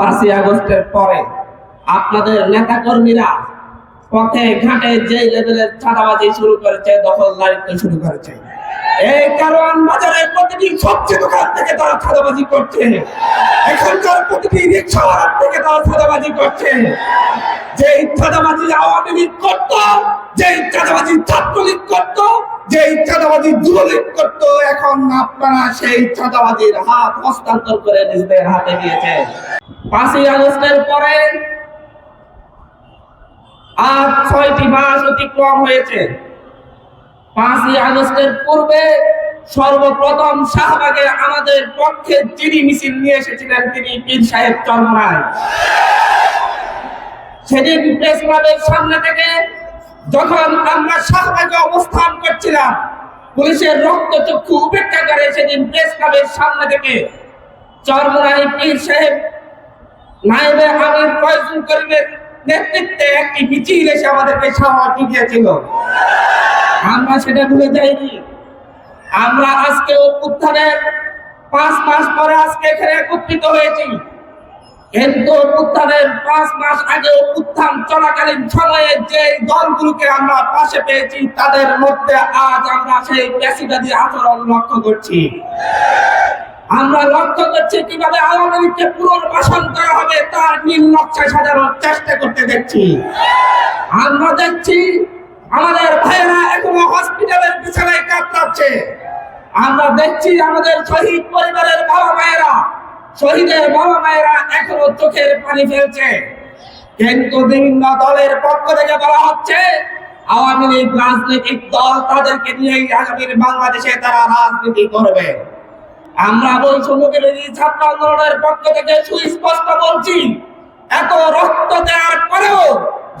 পাঁচই আগস্টের পরে আপনাদের নেতা কর্মীরা পথে, ঘাটে যে লেভেলের চাঁদাবাজি শুরু করেছে, দখলদারিত্ব শুরু করেছে। এই কারণ বাজারের প্রতিটি সবজি দোকান থেকে তারা চাঁদাবাজি করছে। এখানকার প্রতিটি রিক্সাওয়ালার থেকে তারা চাঁদাবাজি করছে। যে চাঁদাবাজি আওয়ামী লীগ করত যে চাঁদাবাজি ছাত্রলীগ করত যে চাঁদাবাজি যুবলীগ করত, এখন আপনারা সেই চাঁদাবাজির হাত হস্তান্তর করে নিজেদের হাতে নিয়েছে পাঁচই আগস্টের পরে আজ ছয়টি মাস অতিক্রম হয়েছে। পাঁচই আগস্টের পূর্বে সর্বপ্রথম শাহবাগে আমাদের পক্ষে যিনি মিছিল নিয়ে এসেছিলেন, তিনি পীর সাহেব চরমরায় সেদিন প্রেস ক্লাবের সামনে থেকে যখন আমরা শাহবাগে অবস্থান করছিলাম, পুলিশের রক্তচক্ষু উপেক্ষা করে সেদিন প্রেস ক্লাবের সামনে থেকে চরমরাই পীর সাহেব নাইবে আমির ফয়জুল করিমের নেতৃত্বে একটি মিছিল এসে আমাদেরকে সাহস দিয়েছিল আমরা সেটা ভুলে যাইনি। আমরা আজকে অভ্যুত্থানের পাঁচ মাস পরে আজকে এখানে একত্রিত হয়েছি। কিন্তু অভ্যুত্থানের পাঁচ মাস আগে অভ্যুত্থান চলাকালীন সময়ে যে দলগুলোকে আমরা পাশে পেয়েছি, তাদের মধ্যে আজ আমরা সেই প্যাসিবাদী আচরণ লক্ষ্য করছি। আমরা লক্ষ্য করছি কীভাবে আওয়ামী লীগকে পুনর্বাসন করা হবে, তার নীল নকশা সাজানোর চেষ্টা করতে দেখছি। আমরা দেখছি আমাদের ভাইয়েরা এখনও হসপিটালের বিছানায় কাতরাচ্ছে আমরা দেখছি আমাদের শহীদ পরিবারের বাবা মায়েরা, শহীদের বাবা মায়েরা এখনও চোখের পানি ফেলছে। কিন্তু বিভিন্ন দলের পক্ষ থেকে বলা হচ্ছে, আওয়ামী লীগ রাজনৈতিক দল তাদেরকে নিয়েই আগামীর বাংলাদেশে তারা রাজনীতি করবে। আমরা বৈষম্য বিরোধী ছাত্র আন্দোলনের পক্ষ থেকে সুস্পষ্ট বলছি, এত রক্ত দেওয়ার পরেও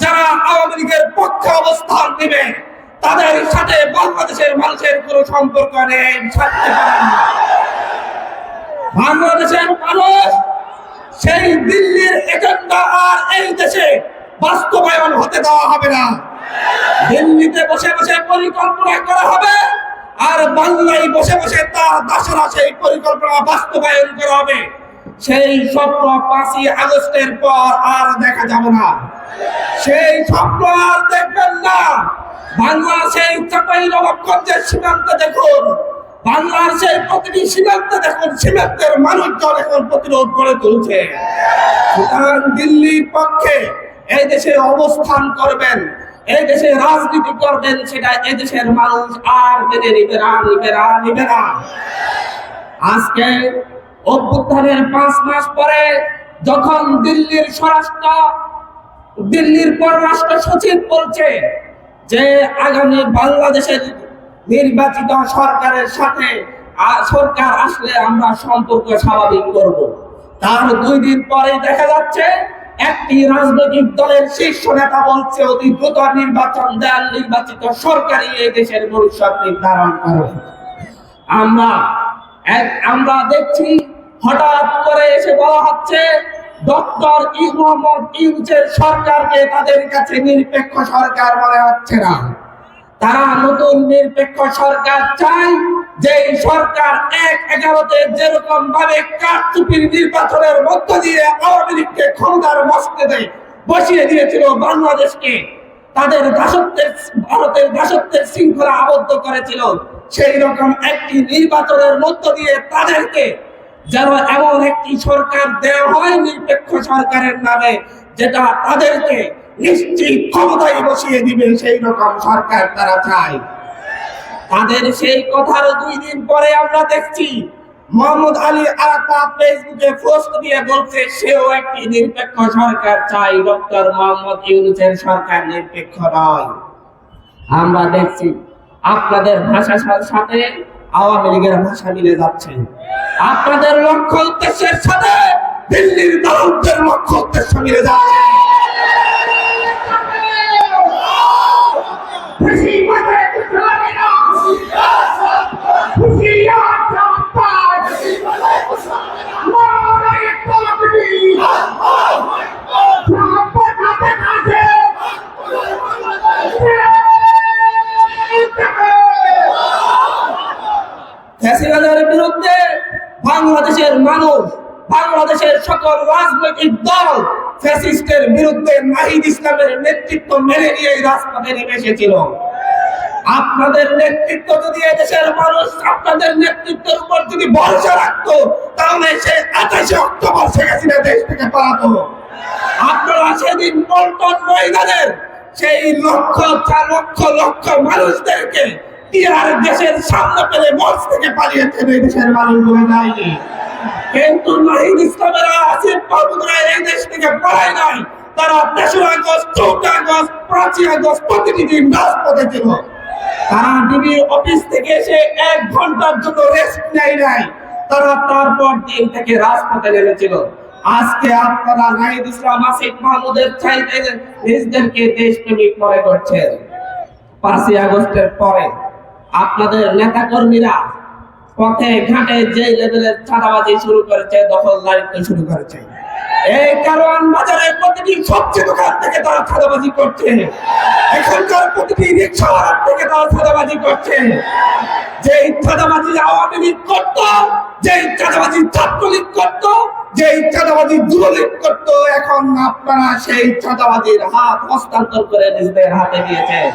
যারা আওয়ামী লীগের পক্ষে অবস্থান নেবে, তাদের সাথে বাংলাদেশের মানুষের কোনো সম্পর্ক নেই। বাংলাদেশের মানুষ সেই দিল্লির এজেন্ডা আর এই দেশে বাস্তবায়ন হতে দেওয়া হবে না দিল্লিতে বসে বসে পরিকল্পনা করা হবে আর বাংলায় বসে বসে তার দাসেরা সেই পরিকল্পনা বাস্তবায়ন করা হবে। সেই স্বপ্ন পাঁচই আগস্টের পর আর দেখা যাবে না। সেই স্বপ্ন আর দেখবেন না। বাংলা সেই চাপাই নবাবগঞ্জের সীমান্ত দেখুন। বাংলার সেই প্রতিটি সীমান্তে দেখুন, সীমান্তের মানুষজন এখন প্রতিরোধ করে তুলছে। সুতরাং দিল্লির পক্ষে এই দেশে অবস্থান করবেন। এই দেশে রাজনীতি করবেন সেটা এই দেশের মানুষ আর মেনে নিবে না নিবে না নিবে না। আজকে অভ্যুত্থানের পাঁচ মাস পরে যখন দিল্লির স্বরাষ্ট্র, দিল্লির পররাষ্ট্র সচিব বলছে যে আগামী বাংলাদেশের নির্বাচিত সরকারের সাথে সরকার আসলে আমরা সম্পর্ক স্বাভাবিক করব। তার দুই দিন পরে দেখা যাচ্ছে একটি রাজনৈতিক দলের শীর্ষ নেতা বলছে, অতি দ্রুত নির্বাচন দেন নির্বাচিত সরকারি এই দেশের ভবিষ্যৎ নির্ধারণ করে। আমরা আমরা দেখছি হঠাৎ করে এসে বলা হচ্ছে, ডক্টর মোহাম্মদ ইউনুসের সরকারকে তাদের কাছে নিরপেক্ষ সরকার মনে হচ্ছে না। তারা নতুন নিরপেক্ষ সরকার চায় যে সরকার এক এগারোতে যেরকম ভাবে কারচুপির নির্বাচনের মধ্য দিয়ে আওয়ামী লীগকে ক্ষমতার মস্কেদে বসিয়ে দিয়েছিল বাংলাদেশকে, তাদের দাসত্বের ভারতের দাসত্বের শৃঙ্খলা আবদ্ধ করেছিল। সেই রকম একটি নির্বাচনের মধ্য দিয়ে তাদেরকে যেন এমন একটি সরকার দেওয়া হয় নিরপেক্ষ সরকারের নামে, যেটা তাদেরকে নিশ্চিত ক্ষমতায় বসিয়ে দিবে সেই রকম সরকার তারা চায়। তাদের সেই কথার দুই দিন পরে আমরা দেখছি মোহাম্মদ আলী আরাফাত ফেসবুকে পোস্ট দিয়ে বলছে, সেও একটি নিরপেক্ষ সরকার চাই, ডক্টর মোহাম্মদ ইউনুসের সরকার নিরপেক্ষ নয়। আমরা দেখছি আপনাদের ভাষার সাথে আওয়ামী লীগের ভাষা মিলে যাচ্ছে। আপনাদের লক্ষ্য উদ্দেশ্যের সাথে দিল্লির দালালদের লক্ষ্য উদ্দেশ্য মিলে যাচ্ছে। সকল রাজনৈতিক দল ফ্যাসিস্টের বিরুদ্ধে নাহিদ ইসলামের নেতৃত্ব মেনে নিয়ে এই রাজপথে নেমে এসেছিল। আপনাদের নেতৃত্ব যদি এদেশের মানুষ আপনাদের নেতৃত্বের উপর যদি ভরসা রাখতো, তাহলে সে আঠাশে অক্টোবর শেখ হাসিনা দেশ থেকে পালাতো। আপনারা সেদিন পল্টন ময়দানের সেই লক্ষ, চার লক্ষ লক্ষ মানুষদেরকে টিয়ার দেশের সামনে পেলে মঞ্চ থেকে পালিয়েছেন এই দেশের মানুষগুলো যায়নি কিন্তু নাহিদ ইসলামেরা আসিফ এই দেশ থেকে নাই। তারা তেসরা দিন ছিল। তারা অফিস থেকে এসে এক ঘণ্টার জন্য রেস্ট নেয় নাই। তারা তারপর দিন থেকে রাজপথে নেমেছিল। আজকে আপনারা নাহিদ ইসলাম, আসিফ মাহমুদের চাইতে নিজেদেরকে দেশপ্রেমিক মনে করছেন। পাঁচই আগস্টের পরে আপনাদের নেতা কর্মীরা পথে, ঘাটে যে লেভেলের চাঁদাবাজি শুরু করেছে দখলদারিত্ব শুরু করেছে। এই কারণ বাজারে প্রতিটি সবজি দোকান থেকে তারা চাঁদাবাজি করছে। এখানকার প্রতিটি রিক্সাওয়ালার থেকে তারা চাঁদাবাজি করছে। যে চাঁদাবাজি আওয়ামী লীগ করত যে চাঁদাবাজি ছাত্রলীগ করত যে চাঁদাবাজি যুবলীগ করত, এখন আপনারা সেই চাঁদাবাজির হাত হস্তান্তর করে নিজেদের হাতে দিয়েছেন।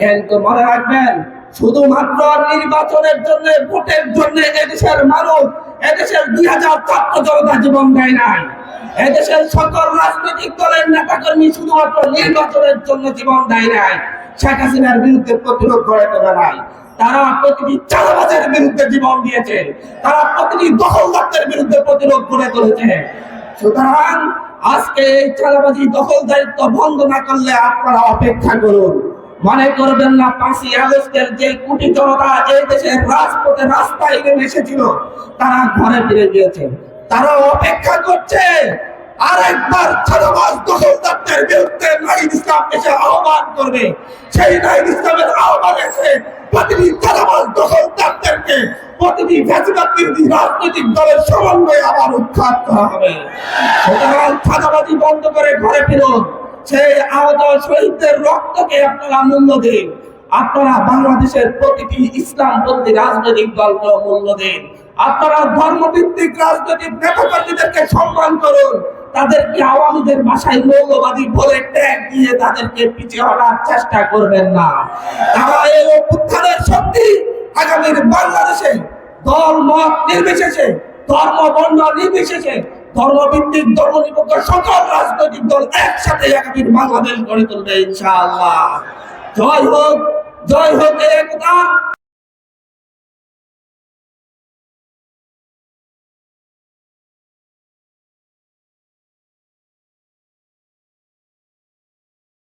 কিন্তু মনে রাখবেন শুধুমাত্র নির্বাচনের জন্য, ভোটের জন্য এদেশের মানুষ, এদেশের দুই হাজার ছাত্র জনতা জীবন দেয় নাই। এদেশের সকল রাজনৈতিক দলের নেতাকর্মী শুধুমাত্র নির্বাচনের জন্য জীবন দেয় নাই। শেখ হাসিনার বিরুদ্ধে প্রতিরোধ গড়ে তোলে নাই। তারা প্রতিটি চাঁদাবাজের বিরুদ্ধে জীবন দিয়েছে। তারা প্রতিটি দখলদারদের বিরুদ্ধে প্রতিরোধ গড়ে তুলেছে। সুতরাং আজকে এই চাঁদাবাজি দখলদারিত্ব বন্ধ না করলে আপনারা অপেক্ষা করুন। মনে করবেন না, পাঁচই আগস্টের যে কোটি জনতা এই দেশের রাজপথে রাস্তায় নেমে এসেছিল, তারা ঘরে ফিরে গিয়েছে। তারা অপেক্ষা করছে। আরেকবার ছাত্রবাস দখলদারদের বিরুদ্ধে নাহিদ ইসলাম এসে আহ্বান করবে। সেই নাহিদ ইসলামের আহ্বান এসে প্রতিটি ছাত্রবাস দখলদারদেরকে প্রতিটি বিরোধী রাজনৈতিক দলের সমন্বয়ে আবার উৎখাত করা হবে। সুতরাং ছাত্রবাদী বন্ধ করে ঘরে ফিরুন। সেই আহত শহীদদের রক্তকে দিন। আপনারা বাংলাদেশের প্রতিটি ইসলামপন্থী রাজনৈতিক দলকে মূল্য দিন। আপনারা ধর্মভিত্তিক রাজনৈতিক নেতাকর্মীদেরকে সম্মান করুন। তাদেরকে আওয়ামীদের ভাষায় মৌলবাদী বলে ট্যাগ দিয়ে তাদেরকে পিছিয়ে হটার চেষ্টা করবেন না। তারা এই শক্তি আগামীর বাংলাদেশে দল, মত নির্বিশেষে, ধর্ম, বর্ণ নির্বিশেষে ধর্মভিত্তিক ধর্মনিরপেক্ষ সকল রাজনৈতিক দল একসাথে আগামীর বাংলাদেশ গড়ে তুলবে ইনশাআল্লাহ। জয় হোক জয় হোক একতা।